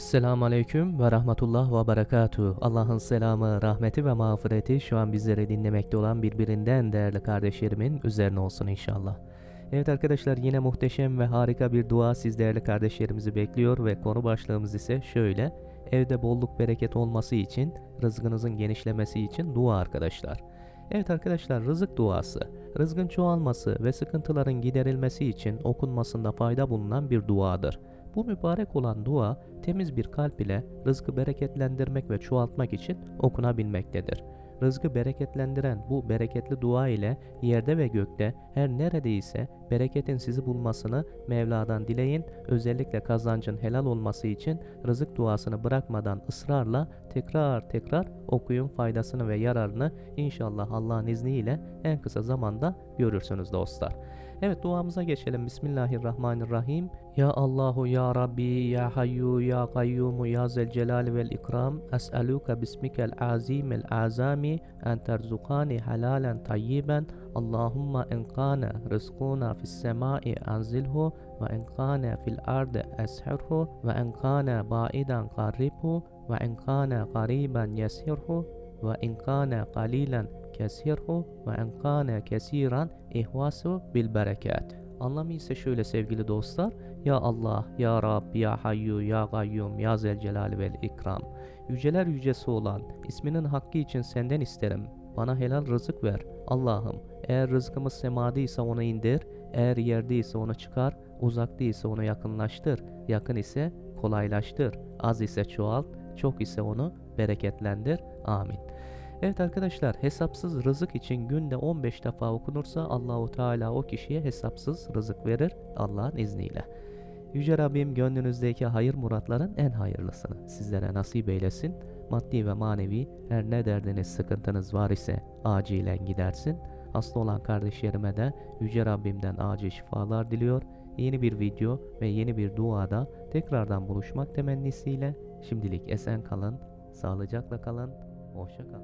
Esselamu Aleyküm ve Rahmetullah ve Berekatuhu. Allah'ın selamı, rahmeti ve mağfireti şu an bizleri dinlemekte olan birbirinden değerli kardeşlerimin üzerine olsun inşallah. Evet arkadaşlar yine muhteşem ve harika bir dua siz değerli kardeşlerimizi bekliyor ve konu başlığımız ise şöyle. Evde bolluk bereket olması için, rızkınızın genişlemesi için dua arkadaşlar. Evet arkadaşlar rızık duası, rızkın çoğalması ve sıkıntıların giderilmesi için okunmasında fayda bulunan bir duadır. Bu mübarek olan dua temiz bir kalp ile rızkı bereketlendirmek ve çoğaltmak için okunabilmektedir. Rızkı bereketlendiren bu bereketli dua ile yerde ve gökte her neredeyse bereketin sizi bulmasını Mevla'dan dileyin. Özellikle kazancın helal olması için rızık duasını bırakmadan ısrarla tekrar tekrar okuyun faydasını ve yararını inşallah Allah'ın izniyle en kısa zamanda görürsünüz dostlar. Evet duamıza geçelim. Bismillahirrahmanirrahim. Ya Allahu ya Rabbi ya Hayyu ya Kayyumu ya Zel Celali vel İkram. Es'aluka bismikel azimil azami الحرام أن ترزقاني حلالا طيبا. اللهم إن كان رزقنا في السماء أنزله وإن كان في الأرض أسحره وإن كان بعيدا قربه وإن كان قريبا يسره وإن كان قليلا كسره وإن كان كثيرا إهواسه بالبركات. Anlamı ise şöyle sevgili dostlar. Ya Allah, Ya Rab, Ya Hayyu, Ya Gayyum, Ya Zelcelal vel İkram. Yüceler yücesi olan isminin hakkı için senden isterim. Bana helal rızık ver. Allah'ım eğer rızkımız semadıysa onu indir, eğer yerdeyse onu çıkar, uzaktaysa onu yakınlaştır, yakın ise kolaylaştır, az ise çoğalt, çok ise onu bereketlendir. Amin. Evet arkadaşlar hesapsız rızık için günde 15 defa okunursa Allahu Teala o kişiye hesapsız rızık verir Allah'ın izniyle. Yüce Rabbim gönlünüzdeki hayır muratların en hayırlısını sizlere nasip eylesin. Maddi ve manevi her ne derdiniz sıkıntınız var ise acilen gidersin. Hasta olan kardeşlerime de Yüce Rabbimden acil şifalar diliyor. Yeni bir video ve yeni bir duada tekrardan buluşmak temennisiyle şimdilik esen kalın, sağlıcakla kalın, 我先干